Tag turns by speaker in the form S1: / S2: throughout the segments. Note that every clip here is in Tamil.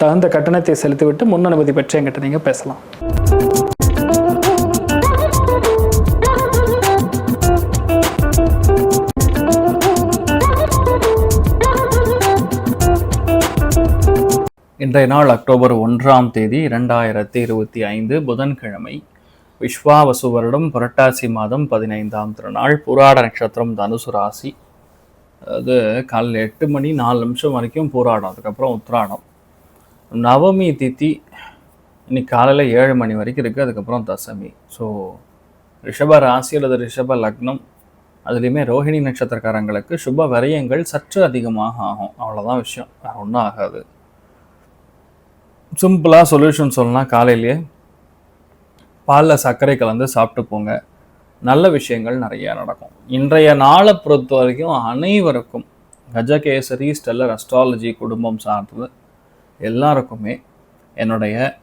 S1: தகுந்த கட்டணத்தை செலுத்திவிட்டு முன் அனுமதி பெற்று எங்கிட்ட நீங்கள் பேசலாம். இன்றைய நாள் அக்டோபர் ஒன்றாம் தேதி இரண்டாயிரத்தி இருபத்தி ஐந்து புதன்கிழமை. விஸ்வாவசு வருடம் புரட்டாசி மாதம் பதினைந்தாம் திருநாள் புராட நட்சத்திரம் தனுசு ராசி. அது காலையில் எட்டு மணி நாலு நிமிஷம் வரைக்கும் பூராடம் அதுக்கப்புறம் உத்ராடம் நவமி தித்தி இன்னைக்கு காலையில் ஏழு மணி வரைக்கும் இருக்குது அதுக்கப்புறம் தசமி. ஸோ ரிஷப ராசி அல்லது ரிஷப லக்னம் அதுலேயுமே ரோஹிணி நட்சத்திரக்காரங்களுக்கு சுப விரயங்கள் சற்று அதிகமாக ஆகும். அவ்வளோதான் விஷயம். வேறு ஒன்றும் ஆகாது. சிம்பிளாக சொல்யூஷன் சொல்லலாம் காலையிலேயே பாலில் சர்க்கரை கலந்து சாப்பிட்டு போங்க. நல்ல விஷயங்கள் நிறைய நடக்கும். இன்றைய நாளை பொறுத்த வரைக்கும் அனைவருக்கும் கஜகேசரி ஸ்டெல்லர் அஸ்ட்ராலஜி குடும்பம் சார்ந்தது எல்லாருக்குமே என்னுடைய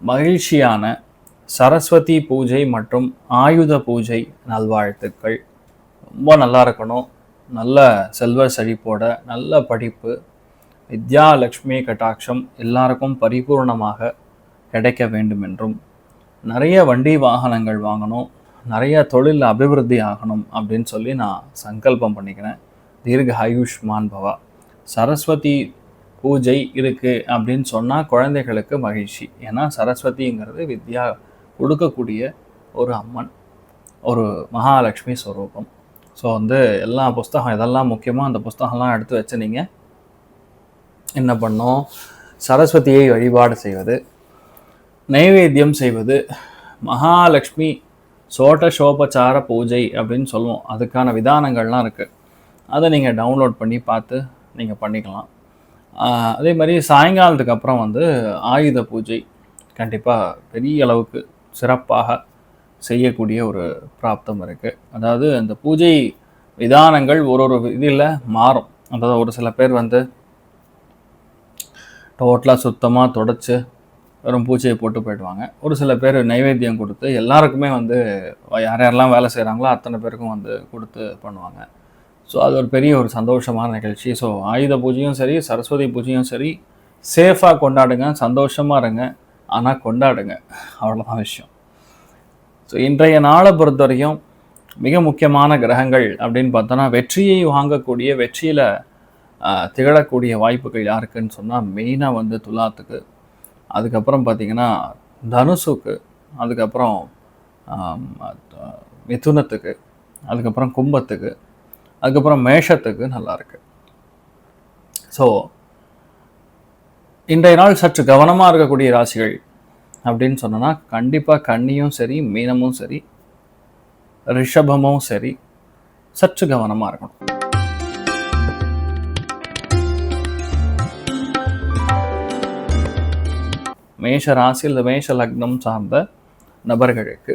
S1: மகிழ்ச்சியான சரஸ்வதி பூஜை மற்றும் ஆயுத பூஜை நல்வாழ்த்துக்கள். ரொம்ப நல்லா இருக்கணும். நல்ல செல்வ செழிப்போட நல்ல படிப்பு. வித்யா லக்ஷ்மி கட்டாட்சம் எல்லாருக்கும் பரிபூர்ணமாக கிடைக்க வேண்டும் என்றும் நிறைய வண்டி வாகனங்கள் வாங்கணும். நிறைய தொழில் அபிவிருத்தி ஆகணும் அப்படின்னு சொல்லி நான் சங்கல்பம் பண்ணிக்கிறேன். தீர்க்க ஆயுஷ்மான் பவா. சரஸ்வதி பூஜை இருக்குது அப்படின்னு சொன்னால் குழந்தைகளுக்கு மகிழ்ச்சி. ஏன்னா சரஸ்வதிங்கிறது வித்யா கொடுக்கக்கூடிய ஒரு அம்மன் ஒரு மகாலட்சுமி ஸ்வரூபம் ஸோ வந்து எல்லா புஸ்தகம் இதெல்லாம் முக்கியமாக அந்த புஸ்தகம்லாம் எடுத்து வச்சு நீங்கள் என்ன பண்ணோம்? சரஸ்வதியை வழிபாடு செய்வது நைவேத்தியம் செய்வது மகாலட்சுமி சோட்டசோபச்சார பூஜை அப்படின்னு சொல்லுவோம். அதுக்கான விதானங்கள்லாம் இருக்குது அதை நீங்கள் டவுன்லோட் பண்ணி பார்த்து நீங்கள் பண்ணிக்கலாம். அதே மாதிரி சாயங்காலத்துக்கு அப்புறம் வந்து ஆயுத பூஜை கண்டிப்பாக பெரிய அளவுக்கு சிறப்பாக செய்யக்கூடிய ஒரு பிராப்தம் இருக்குது அதாவது அந்த பூஜை விதானங்கள் ஒரு ஒரு இதில் மாறும். அதாவது ஒரு சில பேர் வந்து டோட்டலாக சுத்தமாக தொடச்சி வெறும் பூஜையை போட்டு போயிடுவாங்க. ஒரு சில பேர் நைவேத்தியம் கொடுத்து எல்லாருக்குமே வந்து யார் யாரெல்லாம் வேலை செய்கிறாங்களோ அத்தனை பேருக்கும் வந்து கொடுத்து பண்ணுவாங்க. ஸோ அது ஒரு பெரிய ஒரு சந்தோஷமான நிகழ்ச்சி. ஸோ ஆயுத பூஜையும் சரி சரஸ்வதி பூஜையும் சரி சேஃபாக கொண்டாடுங்க சந்தோஷமாக இருங்க ஆனால் கொண்டாடுங்க. அவ்வளோதான் விஷயம். ஸோ இன்றைய நாளை பொறுத்தவரைக்கும் மிக முக்கியமான கிரகங்கள் அப்படின்னு பார்த்தோன்னா வெற்றியை வாங்கக்கூடிய வெற்றியில் திகழக்கூடிய வாய்ப்புகள் யாருக்குன்னு சொன்னால் மெயினாக வந்து துலாத்துக்கு. அதுக்கப்புறம் பார்த்திங்கன்னா தனுசுக்கு அதுக்கப்புறம் மிதுனத்துக்கு அதுக்கப்புறம் கும்பத்துக்கு அதுக்கப்புறம் மேஷத்துக்கு நல்லா இருக்கு ஸோ இன்றைய நாள் சற்று கவனமாக இருக்கக்கூடிய ராசிகள் அப்படின்னு சொன்னோன்னா கண்டிப்பாக கன்னியும் சரி மீனமும் சரி ரிஷபமும் சரி சற்று கவனமாக இருக்கணும். மேஷ ராசி அல்லது மேஷ லக்னம் சார்ந்த நபர்களுக்கு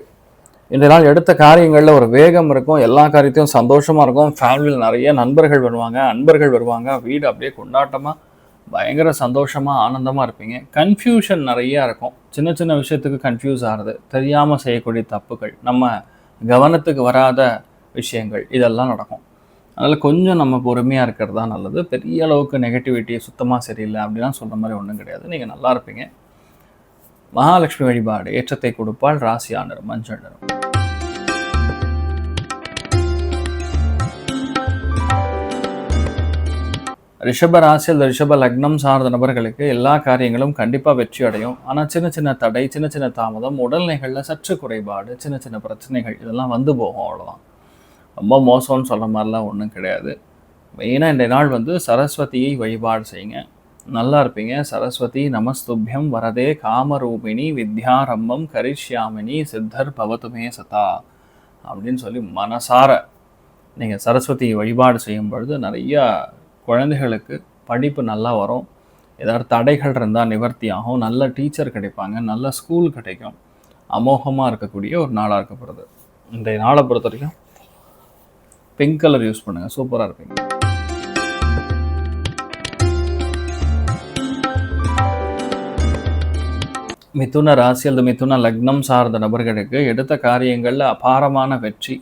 S1: இன்றைய நாள் எடுத்த காரியங்களில் ஒரு வேகம் இருக்கும். எல்லா காரியத்தையும் சந்தோஷமாக இருக்கும். ஃபேமிலியில் நிறைய நண்பர்கள் வருவாங்க. அன்பர்கள் வருவாங்க. வீடு அப்படியே கொண்டாட்டமாக பயங்கர சந்தோஷமாக ஆனந்தமாக இருப்பீங்க. கன்ஃபியூஷன் நிறையா இருக்கும். சின்ன சின்ன விஷயத்துக்கு கன்ஃபியூஸ் ஆகிறது. தெரியாமல் செய்யக்கூடிய தப்புகள் நம்ம கவனத்துக்கு வராத விஷயங்கள் இதெல்லாம் நடக்கும். அதனால் கொஞ்சம் நம்ம பொறுமையாக இருக்கிறது தான் நல்லது. பெரிய அளவுக்கு நெகட்டிவிட்டி சுத்தமாக சரியில்லை அப்படிலாம் சொல்கிற மாதிரி ஒன்றும் கிடையாது. நீங்கள் நல்லா இருப்பீங்க. மகாலட்சுமி வழிபாடு ஏற்றத்தை கொடுப்பால் ராசியா நிறம் மஞ்சள் நிறம். ரிஷப ராசி அல்லது ரிஷப லக்னம் சார்ந்த நபர்களுக்கு எல்லா காரியங்களும் கண்டிப்பாக வெற்றி அடையும். ஆனால் சின்ன சின்ன தடை சின்ன சின்ன தாமதம் உடல்நிலைகளில் சற்று குறைபாடு சின்ன சின்ன பிரச்சனைகள் இதெல்லாம் வந்து போகும் அவ்வளோதான் ரொம்ப மோசம்னு சொல்கிற மாதிரிலாம் ஒன்றும் கிடையாது. மெயினாக இந்த நாள் வந்து சரஸ்வதியை வழிபாடு செய்யுங்க. நல்லா இருப்பீங்க. சரஸ்வதி நமஸ்துபியம் வரதே காமரூபிணி வித்யாரம்பம் கரிஷ்யாமினி சித்தர் பவத்துமே சதா அப்படின்னு சொல்லி மனசார நீங்கள் சரஸ்வதியை வழிபாடு செய்யும் பொழுது நிறையா குழந்தைகளுக்கு படிப்பு நல்லா வரும். ஏதாவது தடைகள் இருந்தால் நிவர்த்தி ஆகும். நல்ல டீச்சர் கிடைப்பாங்க. நல்ல ஸ்கூல் கிடைக்கும். அமோகமாக இருக்கக்கூடிய ஒரு நாளாக இருக்கப்படுது இந்த நாளை பொறுத்த வரைக்கும் பிங்க் கலர் யூஸ் பண்ணுங்கள் சூப்பராக இருப்பீங்க. மிதுன ராசி அல்லது மிதுன லக்னம் சார்ந்த நபர்களுக்கு எடுத்த காரியங்களில் அபாரமான வெற்றி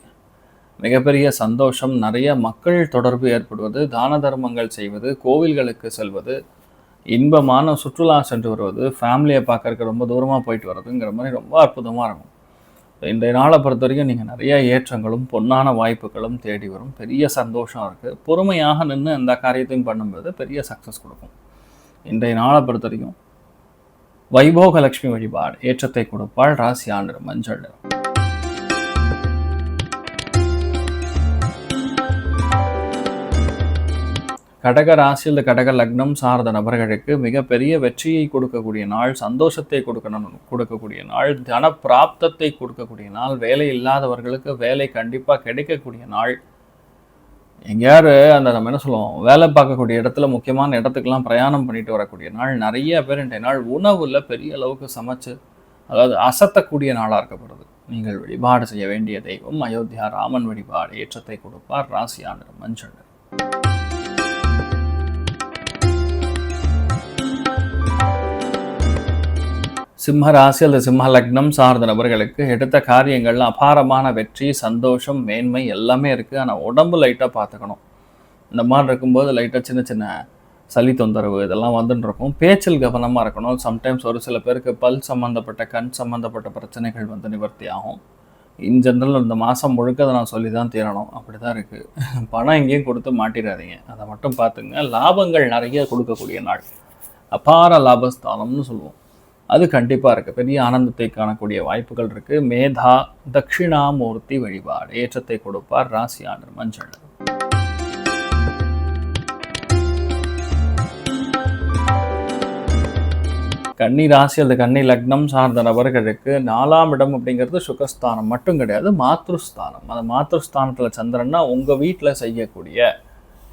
S1: மிகப்பெரிய சந்தோஷம். நிறைய மக்கள் தொடர்பு ஏற்படுவது தான தர்மங்கள் செய்வது கோவில்களுக்கு செல்வது இன்பமான சுற்றுலா சென்று வருவது ஃபேமிலியை பார்க்கறக்கு ரொம்ப தூரமாக போயிட்டு வர்றதுங்கிற மாதிரி ரொம்ப அற்புதமாக இருக்கும். இன்றைய நாளை பொறுத்த வரைக்கும் நீங்கள் நிறைய ஏற்றங்களும் பொன்னான வாய்ப்புகளும் தேடி வரும். பெரிய சந்தோஷம் இருக்குது பொறுமையாக நின்று அந்த காரியத்தையும் பண்ணும்போது பெரிய சக்ஸஸ் கொடுக்கும். இன்றைய நாளை பொறுத்த வரைக்கும் வைபோக லட்சுமி வழிபாடு ஏற்றத்தை கொடுப்பாள். ராசி ஆண்டு மஞ்சள் நிறம். கடக ராசியில் கடக லக்னம் சார்ந்த நபர்களுக்கு மிகப்பெரிய வெற்றியை கொடுக்கக்கூடிய நாள் சந்தோஷத்தை கொடுக்கணும் கொடுக்கக்கூடிய நாள் தன பிராப்தத்தை கொடுக்கக்கூடிய நாள் வேலை இல்லாதவர்களுக்கு வேலை கண்டிப்பாக கிடைக்கக்கூடிய நாள். எங்கேயாரு அந்த நம்ம என்ன சொல்லுவோம் வேலை பார்க்கக்கூடிய இடத்துல முக்கியமான இடத்துக்கெல்லாம் பிரயாணம் பண்ணிட்டு வரக்கூடிய நாள் நிறைய பேர் இன்றைய நாள் உணவில் பெரிய அளவுக்கு சமைச்சு அதாவது அசத்தக்கூடிய நாளாக இருக்கப்படுது. நீங்கள் வழிபாடு செய்ய வேண்டிய தெய்வம் அயோத்தியா ராமன் வழிபாடு ஏற்றத்தை கொடுப்பார் ராசியான மஞ்சள் சிம்ம ராசி அல்லது சிம்ம லக்னம் சார்ந்த நபர்களுக்கு எடுத்த காரியங்கள் அபாரமான வெற்றி சந்தோஷம் மேன்மை எல்லாமே இருக்குது ஆனால் உடம்பு லைட்டாக பார்த்துக்கணும். இந்த மாதிரி இருக்கும்போது லைட்டாக சின்ன சின்ன சளி தொந்தரவு இதெல்லாம் வந்துட்டு இருக்கும். பேச்சில் கவனமாக இருக்கணும். சம்டைம்ஸ் ஒரு சில பேருக்கு பல் சம்மந்தப்பட்ட கண் சம்மந்தப்பட்ட பிரச்சனைகள் வந்து நிவர்த்தி ஆகும். இன் ஜென்ரல் இந்த மாதம் முழுக்க அதை நான் சொல்லி தான் தீரணும். அப்படி தான் இருக்குது பணம் எங்கேயும் கொடுத்து மாட்டிடாதீங்க அதை மட்டும் பார்த்துங்க. லாபங்கள் நிறைய கொடுக்கக்கூடிய நாள். அபார லாபஸ்தானம்னு சொல்லுவோம். அது கண்டிப்பாக இருக்குது பெரிய ஆனந்தத்தை காணக்கூடிய வாய்ப்புகள் இருக்குது மேதா தட்சிணாமூர்த்தி வழிபாடு ஏற்றத்தை கொடுப்பார் ராசியாளர் மஞ்சள். கன்னி ராசி அல்லது கன்னி லக்னம் சார்ந்த நபர்களுக்கு நாலாம் இடம் அப்படிங்கிறது சுகஸ்தானம். மட்டும் கிடையாது மாத்ருஸ்தானம். அந்த மாத்ருஸ்தானத்தில் சந்திரன்னா உங்கள் வீட்டில் செய்யக்கூடிய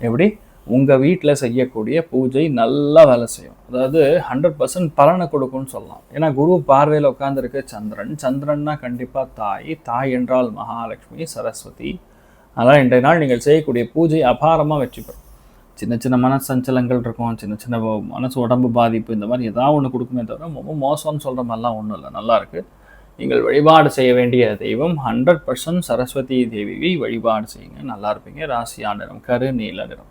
S1: எப்படி? உங்கள் வீட்டில் செய்யக்கூடிய பூஜை நல்லா வேலை செய்யும். அதாவது ஹண்ட்ரட் பர்சன்ட் பலனை கொடுக்கும்னு சொல்லலாம். ஏன்னா குரு பார்வையில் உட்காந்துருக்கு சந்திரன். சந்திரன்னா கண்டிப்பாக தாய். தாய் என்றால் மகாலட்சுமி சரஸ்வதி. அதனால் இன்றைய நாள் நீங்கள் செய்யக்கூடிய பூஜை அபாரமாக வெற்றி பெறும். சின்ன சின்ன மன சஞ்சலங்கள் இருக்கும். சின்ன சின்ன மனசு உடம்பு பாதிப்பு இந்த மாதிரி ஏதாவது ஒன்று கொடுக்குமே தவிர ரொம்ப மோசம்னு சொல்கிற மாதிரிலாம் ஒன்றும் இல்லை. நல்லாயிருக்கு நீங்கள் வழிபாடு செய்ய வேண்டிய தெய்வம் ஹண்ட்ரட் பர்சன்ட் சரஸ்வதி தேவியை வழிபாடு செய்யுங்க. நல்லா இருப்பீங்க. ராசியா நிறம் கரு நீல நிறம்.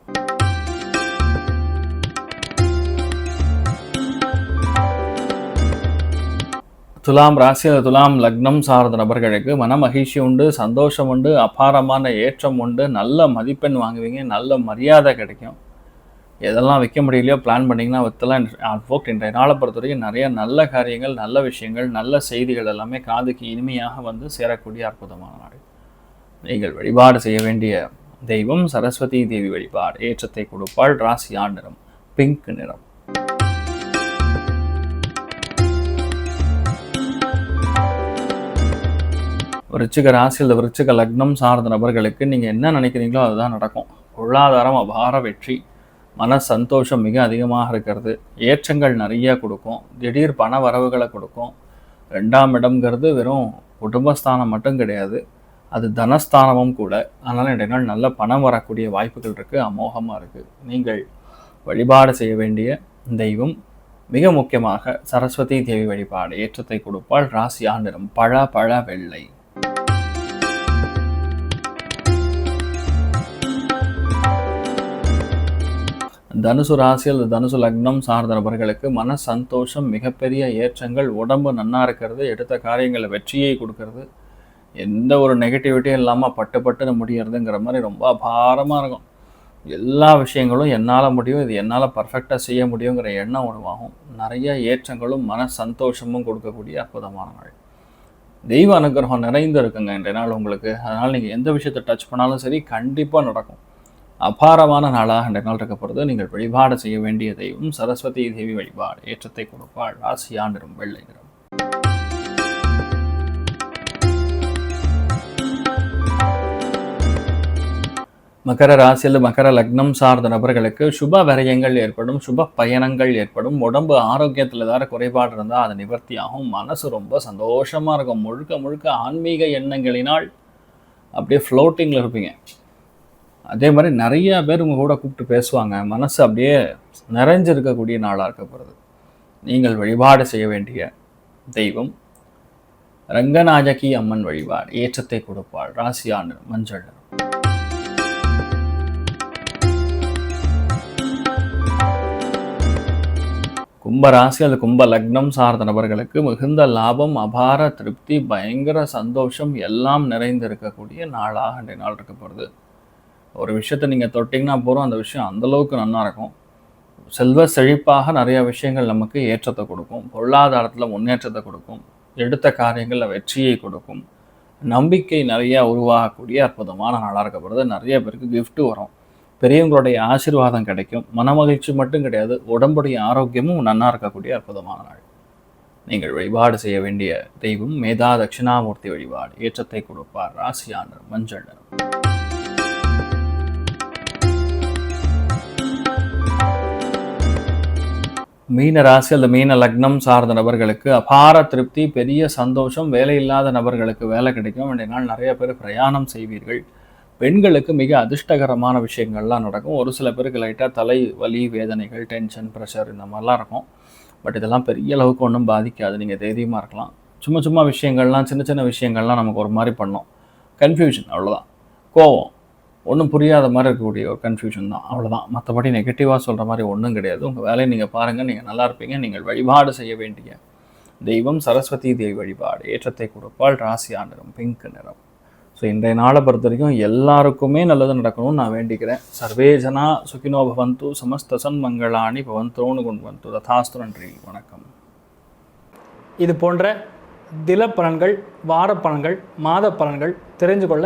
S1: துலாம் ராசி அல்லது துலாம் லக்னம் சார்ந்த நபர்களுக்கு மன மகிழ்ச்சி உண்டு சந்தோஷம் உண்டு அபாரமான ஏற்றம் உண்டு நல்ல மதிப்பெண் வாங்குவீங்க நல்ல மரியாதை கிடைக்கும். எதெல்லாம் வைக்க முடியலையோ பிளான் பண்ணிங்கன்னா வித்தெல்லாம் அட்வோக்ட் இன்றைய நாளை பொறுத்த வரைக்கும் நிறைய நல்ல காரியங்கள் நல்ல விஷயங்கள் நல்ல செய்திகள் எல்லாமே காதுக்கு இனிமையாக வந்து சேரக்கூடிய அற்புதமான நாடு நீங்கள் வழிபாடு செய்ய வேண்டிய தெய்வம் சரஸ்வதி தேவி வழிபாடு ஏற்றத்தை கொடுப்பாள் ராசி நிறம் பிங்க் நிறம். விருச்சிக ராசி அல்லது விருச்சிக லக்னம் சார்ந்த நபர்களுக்கு நீங்கள் என்ன நினைக்கிறீங்களோ அதுதான் நடக்கும். பொருளாதாரம் அபார வெற்றி. மன சந்தோஷம் மிக அதிகமாக இருக்கிறது. ஏற்றங்கள் நிறைய கொடுக்கும். திடீர் பண வரவுகளை கொடுக்கும். ரெண்டாம் இடம்ங்கிறது வெறும் குடும்பஸ்தானம் மட்டும் கிடையாது. அது தனஸ்தானமும் கூட. அதனால் இடங்கள் நல்ல பணம் வரக்கூடிய வாய்ப்புகள் இருக்குது அமோகமாக இருக்குது நீங்கள் வழிபாடு செய்ய வேண்டிய தெய்வம். மிக முக்கியமாக சரஸ்வதி தேவி வழிபாடு. ஏற்றத்தை கொடுப்பால் ராசி ஆண்டிரம் பழ பழ வெள்ளை. தனுசு ராசி அல்லது தனுசு லக்னம் சார்ந்த நபர்களுக்கு மன சந்தோஷம் மிகப்பெரிய ஏற்றங்கள் உடம்பு நன்னா இருக்கிறது எடுத்த காரியங்களில் வெற்றியை கொடுக்கறது. எந்த ஒரு நெகட்டிவிட்டியும் இல்லாமல் பட்டு பட்டுன்னு முடியறதுங்கிற மாதிரி ரொம்ப அபாரமாக இருக்கும். எல்லா விஷயங்களும் என்னால் முடியும் இது என்னால் பர்ஃபெக்டாக செய்ய முடியுங்கிற எண்ணம் உருவாகும். நிறைய ஏற்றங்களும் மன சந்தோஷமும் கொடுக்கக்கூடிய அற்புதமான நாள். தெய்வ அனுகிரகம் நிறைந்து இருக்குங்க இன்றைய நாள் உங்களுக்கு. அதனால் நீங்கள் எந்த விஷயத்தை டச் பண்ணாலும் சரி கண்டிப்பாக நடக்கும். அபாரமான நாளாக இந்த நாள் இருக்கப்படுது. நீங்கள் வழிபாடு செய்ய வேண்டிய தெய்வம் சரஸ்வதி தேவி வழிபாடு ஏற்றத்தை கொடுப்பாள் ராசியா நிறம் வெள்ளை நிறம். மகர ராசியில் மகர லக்னம் சார்ந்த நபர்களுக்கு சுப விரயங்கள் ஏற்படும் சுப பயணங்கள் ஏற்படும். உடம்பு ஆரோக்கியத்தில் ஏதாவது குறைபாடு இருந்தால் அது நிவர்த்தியாகும். மனசு ரொம்ப சந்தோஷமாக இருக்கும். முழுக்க முழுக்க ஆன்மீக எண்ணங்களினால் அப்படியே ஃப்ளோட்டிங்கில் இருப்பீங்க. அதே மாதிரி நிறைய பேர் உங்க கூட கூப்பிட்டு பேசுவாங்க. மனசு அப்படியே நிறைஞ்சிருக்கக்கூடிய நாளாக இருக்க போகிறது நீங்கள் வழிபாடு செய்ய வேண்டிய தெய்வம் ரங்கநாயகி அம்மன் வழிபாடு ஏற்றத்தை கொடுப்பாள் ராசியான மஞ்சள். கும்ப ராசி அல்லது கும்ப லக்னம் சார்ந்த நபர்களுக்கு மிகுந்த லாபம் அபார திருப்தி பயங்கர சந்தோஷம் எல்லாம் நிறைந்திருக்கக்கூடிய நாளாக இன்றைய நாள் இருக்க போகிறது ஒரு விஷயத்தை நீங்கள் தொட்டிங்கன்னா போகிறோம் அந்த விஷயம் அந்த அளவுக்கு இருக்கும். செல்வ செழிப்பாக நிறைய விஷயங்கள் நமக்கு ஏற்றத்தை கொடுக்கும். பொருளாதாரத்தில் முன்னேற்றத்தை கொடுக்கும். எடுத்த காரியங்களில் வெற்றியை கொடுக்கும். நம்பிக்கை நிறையா உருவாகக்கூடிய அற்புதமான நாளாக இருக்கப்படுது. நிறைய பேருக்கு கிஃப்ட்டு வரும். பெரியவங்களுடைய ஆசீர்வாதம் கிடைக்கும். மனமகிழ்ச்சி மட்டும் கிடையாது. உடம்புடைய ஆரோக்கியமும் நன்னா இருக்கக்கூடிய அற்புதமான நாள். நீங்கள் வழிபாடு செய்ய வேண்டிய தெய்வம் மேதா தட்சிணாமூர்த்தி வழிபாடு. ஏற்றத்தை கொடுப்பார். ராசியானர் மஞ்சள் நிறம். மீன ராசி அல்லது மீன லக்னம் சார்ந்த நபர்களுக்கு அபார திருப்தி பெரிய சந்தோஷம் வேலை இல்லாத நபர்களுக்கு வேலை கிடைக்கும். வேண்டிய நாள் நிறைய பேர் பிரயாணம் செய்வீர்கள். பெண்களுக்கு மிக அதிர்ஷ்டகரமான விஷயங்கள்லாம் நடக்கும். ஒரு சில பேருக்கு லைட்டாக தலை வலி வேதனைகள் டென்ஷன் ப்ரெஷர் இந்த மாதிரிலாம் இருக்கும். பட் இதெல்லாம் பெரிய அளவுக்கு ஒன்றும் பாதிக்காது. நீங்கள் தைரியமாக இருக்கலாம். சும்மா சும்மா விஷயங்கள்லாம் சின்ன சின்ன விஷயங்கள்லாம் நமக்கு ஒரு மாதிரி பண்ணோம். கன்ஃபியூஷன் அவ்வளோதான் கோவம். ஒன்றும் புரியாத மாதிரி இருக்கக்கூடிய ஒரு கன்ஃபியூஷன் தான். அவ்வளோதான் மற்றபடி நெகட்டிவாக சொல்கிற மாதிரி ஒன்றும் கிடையாது. உங்கள் வேலையை நீங்கள் பாருங்கள் நீங்கள் நல்லா இருப்பீங்க. நீங்கள் வழிபாடு செய்ய வேண்டிய தெய்வம் சரஸ்வதி தேவி வழிபாடு. ஏற்றத்தை கொடுப்பால் ராசியா நிறம் பிங்க் நிறம். ஸோ இன்றைய நாளை பொறுத்த வரைக்கும் எல்லாருக்குமே நல்லது நடக்கணும்னு நான் வேண்டிக்கிறேன். சர்வே ஜனா சுகினோ பவந்து சமஸ்தசன் மங்களாணி பவந்தோன்னு கொண்டு வந்து ததாஸ்து நன்றி. வணக்கம்.
S2: இது போன்ற தில பலன்கள் வார பலன்கள் மாத பலன்கள் தெரிஞ்சு கொள்ள